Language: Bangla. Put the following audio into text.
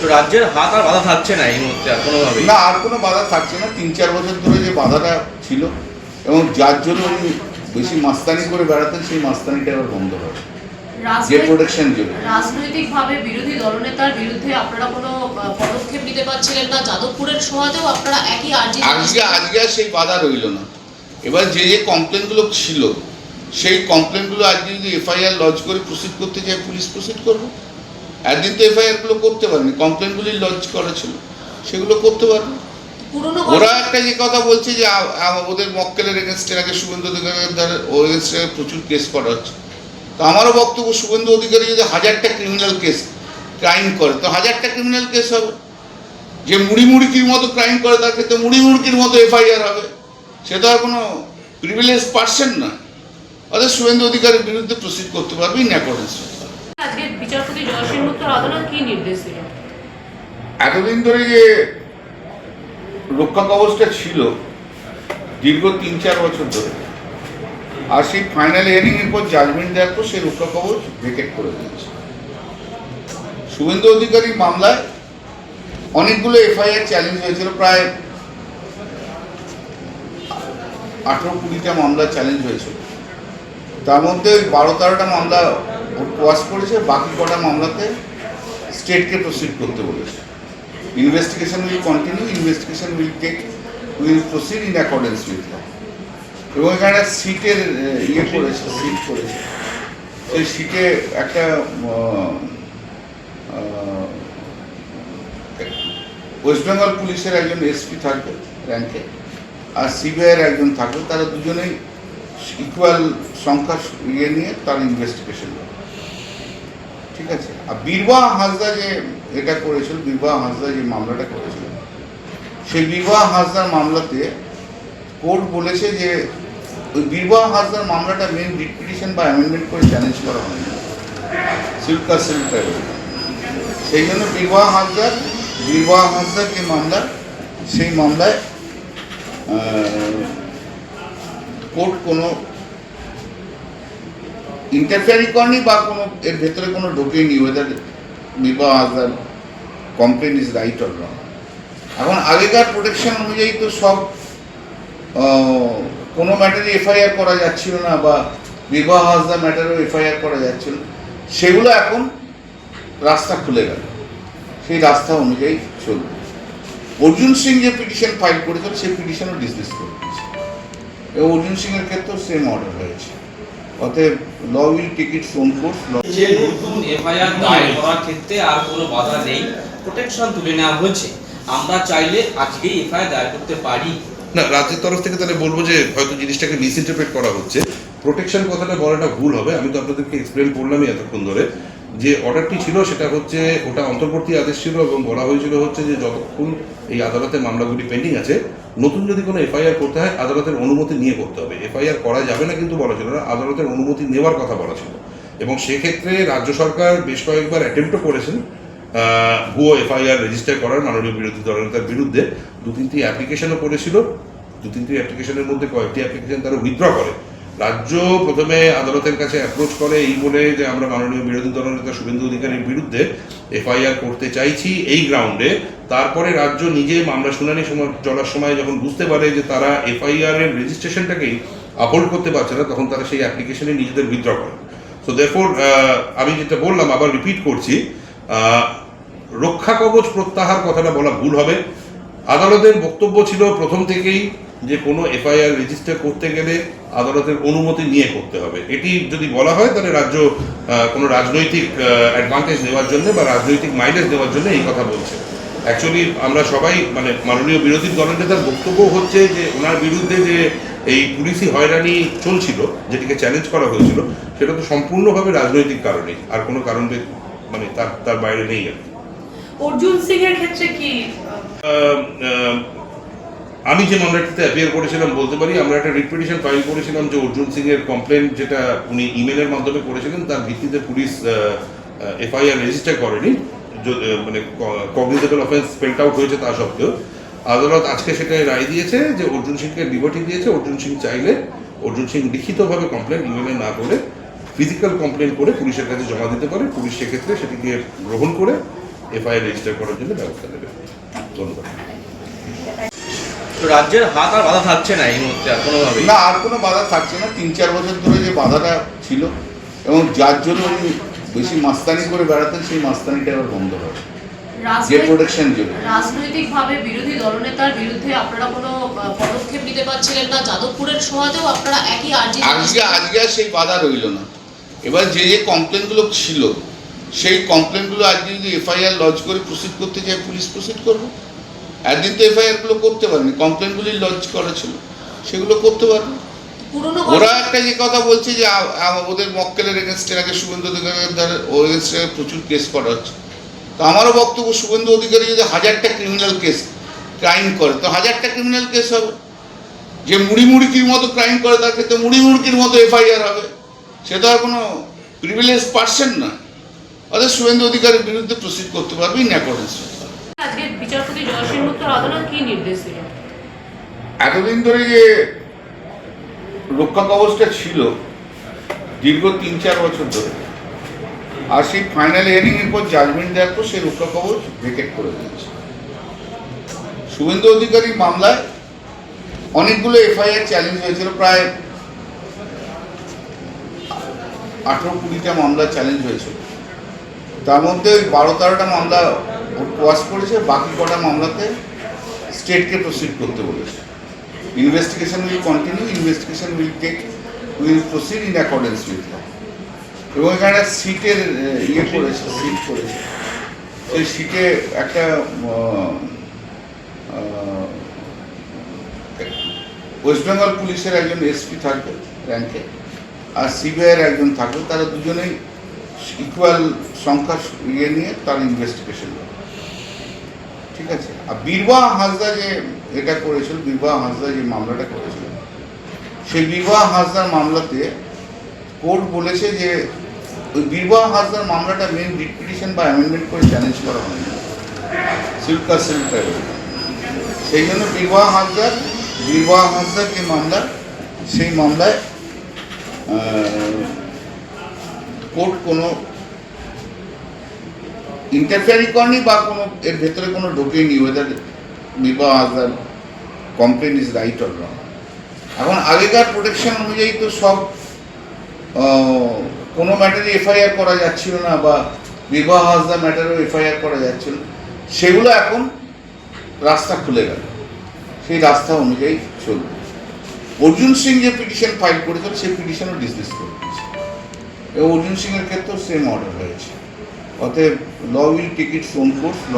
তো রাজ্যের হাত আর বাধা থাকছে না এই মুহূর্তে আর কোনোভাবেই। না আর কোনো বাধা থাকছে না। তিন চার বছর ধরে যে বাধাটা ছিল এবং যার জন্য উনি বেশি মাস্তানি করে বেড়াতেন সেই মাস্তানিটা এবার বন্ধ হবে যে রাজনৈতিক প্রোটেকশন জন্য। রাজনৈতিকভাবে বিরোধী দলনেতার বিরুদ্ধে আপনারা কোনো পদক্ষেপ নিতে পারছিলেন না। যাদবপুরের সমাজেও আপনারা একই আর্জি আজকে আজকে আর সেই বাধা রইল না। এবার যে যে কমপ্লেনগুলো ছিল সেই কমপ্লেনগুলো আজকে যদি এফআইআর লজ করে প্রসিড করতে চায় পুলিশ প্রসিড করবে? একদিন তো এফআইআরগুলো করতে পারেনি কমপ্লেনগুলি লঞ্চ করা ছিল সেগুলো করতে পারবে ওরা একটা যে কথা বলছে যে ওদের মক্কেলের এগেনস্টে আগে শুভেন্দু অধিকারের দ্বারা ও এগেনস্টে প্রচুর কেস করা হচ্ছে। তো আমারও বক্তব্য শুভেন্দু অধিকারী যদি হাজারটা ক্রিমিনাল কেস ক্রাইম করে তো হাজারটা ক্রিমিনাল কেস হবে। যে মুড়ি মুড়কির মতো ক্রাইম করে তার ক্ষেত্রে মুড়ি মুড়কির মতো এফআইআর হবে। সে তো আর কোনো প্রিভিলেজ পার্সন না অর্থাৎ শুভেন্দু অধিকারের বিরুদ্ধে প্রসিড করতে পারবে ইন অ্যাকর্ডেন্স আজকে বিচারপতি জয়সেন মুক্তর আদালত কি নির্দেশ দিল? এতদিন ধরে যে রক্ষা কবচটা ছিল, দীর্ঘ তিন চার বছর ধরে, আর সেই ফাইনাল হিয়ারিং এর পর জাজমেন্ট দেওয়ার পর সেই রক্ষা কবচ ভেকেট করে দিয়েছে। শুভেন্দু অধিকারী মামলায় অনেকগুলো এফআইআর চ্যালেঞ্জ হয়েছিল, প্রায় আঠেরো কুড়িটা মামলা চ্যালেঞ্জ হয়েছিল। তার মধ্যে ওই বারো তেরোটা মামলা ওয়াশ করেছে, বাকি কটা মামলাতে স্টেটকে প্রসিড করতে বলেছে। Investigation will continue investigation will take will proceed in accordance with এবং এখানে সিটের ইয়ে করেছে সিট করেছে। সেই সিটে একটা ওয়েস্ট বেঙ্গল পুলিশের একজন এসপি থাকবে র্যাঙ্কে আর সিবিআইয়ের একজন থাকবে তারা দুজনেই ইকুয়াল সংখ্যা ইয়ে নিয়ে তার ইনভেস্টিগেশন আর বীরবাহ হাসদা যে এটা করেছিল বীরবাহ হাসদা যে মামলাটা করেছিল, সেই বীরবাহ হাসদার মামলাতে কোর্ট বলেছে যে ওই বীরবাহ হাসদার মামলাটা মেন রিট পিটিশন বা অ্যামেন্ডমেন্ট করে চ্যালেঞ্জ করা হয়নি। সিল্কা সিল্কা সেই জন্য বীরবাহ হাসদার বীরবাহ হাসদার যে মামলা, সেই মামলায় কোর্ট কোনো ইন্টারফেয়ারি করেনি বা কোনো, এর ভেতরে কোনো ঢোকেনি ওয়েদার বিবাহ হাসদার complaint is right or wrong এখন আগেকার প্রোটেকশন অনুযায়ী তো সব কোনো ম্যাটারে এফআইআর করা যাচ্ছিল না বা বিবাহ হাসদার ম্যাটারেও এফআইআর করা যাচ্ছিল। সেগুলো এখন রাস্তা খুলে গেল। সেই রাস্তা অনুযায়ী চলবে। অর্জুন সিং যে পিটিশন ফাইল করেছিল সেই পিটিশনও ডিসমিস করে দিয়েছে। এবং অর্জুন সিংয়ের ক্ষেত্রেও সেম অর্ডার হয়েছে। অতএব law will take its own course যে নতুন এফআইআর দায়ের করার ক্ষেত্রে আর কোনো বাধা নেই প্রোটেকশন তুলে নেওয়া হয়েছে। আমরা চাইলে আজকেই এফআইআর দায়ের করতে পারি। না রাজ্যের তরফ থেকে তাহলে বলব যে হয়তো জিনিসটাকে মিসইন্টারপ্রেট করা হচ্ছে। প্রোটেকশন কথাটা বলাটা ভুল হবে আমি তো আপনাদেরকে এক্সপ্লেন করলামই এতক্ষণ ধরে। যে অর্ডারটি ছিল সেটা হচ্ছে ওটা অন্তর্বর্তী আদেশ ছিল এবং বলা হয়েছিল হচ্ছে যে যতক্ষণ এই আদালতের মামলাগুলি পেন্ডিং আছে নতুন যদি কোনো এফআইআর করতে হয়, আদালতের অনুমতি নিয়ে করতে হবে। এফআইআর করা যাবে না কিন্তু বলা ছিল না, আদালতের অনুমতি নেওয়ার কথা বলা ছিল। এবং সেক্ষেত্রে রাজ্য সরকার বেশ কয়েকবার অ্যাটেম্পটও করেছেন ভুয়ো এফআইআর রেজিস্টার করার, মাননীয় বিরোধী দলনেতার বিরুদ্ধে। দু তিনটি অ্যাপ্লিকেশনও করেছিল। দু তিনটি অ্যাপ্লিকেশনের মধ্যে কয়েকটি অ্যাপ্লিকেশন তারা উইথড্র করে। রাজ্য প্রথমে আদালতের কাছে অ্যাপ্রোচ করে এই বলে যে আমরা মাননীয় বিরোধী দল নেতা শুভেন্দু অধিকারীর বিরুদ্ধে এফআইআর করতে চাইছি এই গ্রাউন্ডে তারপরে রাজ্য নিজে মামলা শুনানি সময় চলার সময় যখন বুঝতে পারে যে তারা এফআইআর এর রেজিস্ট্রেশনটাকেই আপহোল্ড করতে পারছে না, তখন তারা সেই অ্যাপ্লিকেশনে নিজেদের উইথড্র করে। সো দেরফোর আমি যেটা বললাম, আবার রিপিট করছি রক্ষা কবচ প্রত্যাহার কথাটা বলা ভুল হবে। আদালতের বক্তব্য ছিল প্রথম থেকেই যে কোনো এফআইআর রেজিস্টার করতে গেলে আদালতের অনুমতি নিয়ে করতে হবে এটি যদি বলা হয় তাহলে রাজ্য কোনো রাজনৈতিক অ্যাডভান্টেজ নেওয়ার জন্য বা রাজনৈতিক মাইলেজ দেওয়ার জন্য এই কথা বলছে অ্যাকচুয়ালি আমরা সবাই মানে মাননীয় বিরোধী দলনেতার বক্তব্য হচ্ছে যে ওনার বিরুদ্ধে যে এই পুলিশি হয়রানি চলছিল যেটিকে চ্যালেঞ্জ করা হয়েছিল সেটা তো সম্পূর্ণভাবে রাজনৈতিক কারণে আর কোনো কারণ মানে তার তার বাইরে নেই আর। অর্জুন সিং এর ক্ষেত্রে কি আমি যে মামলাটিতে অ্যাপিয়ার করেছিলাম বলতে পারি, আমরা একটা রিপিটিশন ফাইল করেছিলাম যে অর্জুন সিং এর কমপ্লেন যেটা উনি ইমেলের মাধ্যমে করেছিলেন, তার ভিত্তিতে পুলিশ এফআইআর রেজিস্টার করেনি। মানে কগনিজেবল অফেন্স স্পেল্ট আউট হয়েছে তা সত্ত্বেও। আদালত আজকে সেটা রায় দিয়েছে যে অর্জুন সিংকে লিবার্টি দিয়েছে। অর্জুন সিং চাইলে, অর্জুন সিং লিখিতভাবে কমপ্লেন ইমেলে না করে ফিজিক্যাল কমপ্লেন করে পুলিশের কাছে জমা দিতে পারে। পুলিশ সেক্ষেত্রে সেটিকে গ্রহণ করে এফআইআর রেজিস্টার করার জন্য ব্যবস্থা নেবে। ধন্যবাদ। তো রাজ্যের হাত আর বাধা থাকছে না এই মুহূর্তে আর কোনোভাবেই। না আর কোনো বাধা থাকছে না। তিন চার বছর ধরে যে বাধাটা ছিল এবং যার জন্য উনি বেশি মাস্তানি করে বেড়াতেন সেই মাস্তানিটা এবার বন্ধ হবে যে প্রোটেকশন জন্য। রাজনৈতিকভাবে বিরোধী দলনেতার বিরুদ্ধে আপনারা কোনো পদক্ষেপ নিতে পারছিলেন না। যাদবপুরের আপনারা একই আর্জি আজকে আজকে আর সেই বাধা রইল না। এবার যে যে কমপ্লেনগুলো ছিল সেই কমপ্লেনগুলো আজকে যদি এফআইআর লজ করে প্রসিড করতে চায় পুলিশ প্রসিড করবে? একদিন তো এফআইআরগুলো করতে পারেনি কমপ্লেনগুলি লঞ্চ করা ছিল সেগুলো করতে পারবে পুরনো ওরা একটা যে কথা বলছে যে ওদের মক্কেলের এগেনস্টে আগে শুভেন্দু অধিকারীর দ্বারা ওর এগেনস্টে প্রচুর কেস করা হচ্ছে। তো আমারও বক্তব্য শুভেন্দু অধিকারী যদি হাজারটা ক্রিমিনাল কেস ক্রাইম করে তো হাজারটা ক্রিমিনাল কেস হবে। যে মুড়ি মুড়কির মতো ক্রাইম করে তার ক্ষেত্রে মুড়ি মুড়কির মতো এফআইআর হবে। সে তো আর কোনো প্রিভিলেজ পার্সন না অর্থাৎ শুভেন্দু অধিকারের বিরুদ্ধে প্রসিড করতে পারবে ইন অ্যাকর্ডেন্স বিচারপতি মুক্তর আদালত কি নির্দেশ দিল? এতদিন ধরে যে রক্ষা কবচটা ছিল, দীর্ঘ তিন চার বছর ধরে, আর সেই ফাইনাল হিয়ারিং এর পর জাজমেন্ট দেওয়ার পর সেই রক্ষা কবচ ভেকেট করে দিয়েছে। শুভেন্দু অধিকারী মামলায় অনেকগুলো এফআইআর চ্যালেঞ্জ হয়েছিল, প্রায় আঠেরো কুড়িটা মামলা চ্যালেঞ্জ হয়েছিল। তার মধ্যে ওই বারো তেরোটা মামলা ওয়াশ করেছে, বাকি কটা মামলাতে স্টেটকে প্রসিড করতে বলেছে। Investigation will continue investigation will take will proceed in accordance with এবং এখানে সিটের ইয়ে করেছে সিট করেছে। সেই সিটে একটা ওয়েস্ট বেঙ্গল পুলিশের একজন এসপি থাকবে র্যাঙ্কে আর সিবিআইয়ের একজন থাকবে তারা দুজনেই ইকুয়াল সংখ্যা ইয়ে নিয়ে তার ইনভেস্টিগেশন হবে ঠিক আছে। আর বীরবাহ হাসদা যে এটা করেছিল বীরবাহ হাসদা যে মামলাটা করেছিল, সেই বীরবাহ হাসদার মামলাতে কোর্ট বলেছে যে ওই বীরবাহ হাসদার মামলাটা মেন রিট পিটিশন বা অ্যামেন্ডমেন্ট করে চ্যালেঞ্জ করা হয়নি। সিল্কা সিল্কা সেই জন্য বীরবাহ হাসদার বীরবাহ হাসদার যে মামলা, সেই মামলায় কোর্ট কোনো ইন্টারফেয়ারি করেনি বা কোনো, এর ভেতরে কোনো ঢোকেনি ওয়েদার বিবাহ হাসদার complaint is right or wrong এখন আগেকার প্রোটেকশন অনুযায়ী তো সব কোনো ম্যাটারে এফআইআর করা যাচ্ছিল না বা বিবাহ হাসদার ম্যাটারেও এফআইআর করা যাচ্ছিল। সেগুলো এখন রাস্তা খুলে গেল। সেই রাস্তা অনুযায়ী চলবে। অর্জুন সিং যে পিটিশন ফাইল করেছিল সেই পিটিশনও ডিসমিস করে দিয়েছে। এবং অর্জুন সিংয়ের ক্ষেত্রেও সেম অর্ডার হয়েছে। অতএব law will take its own course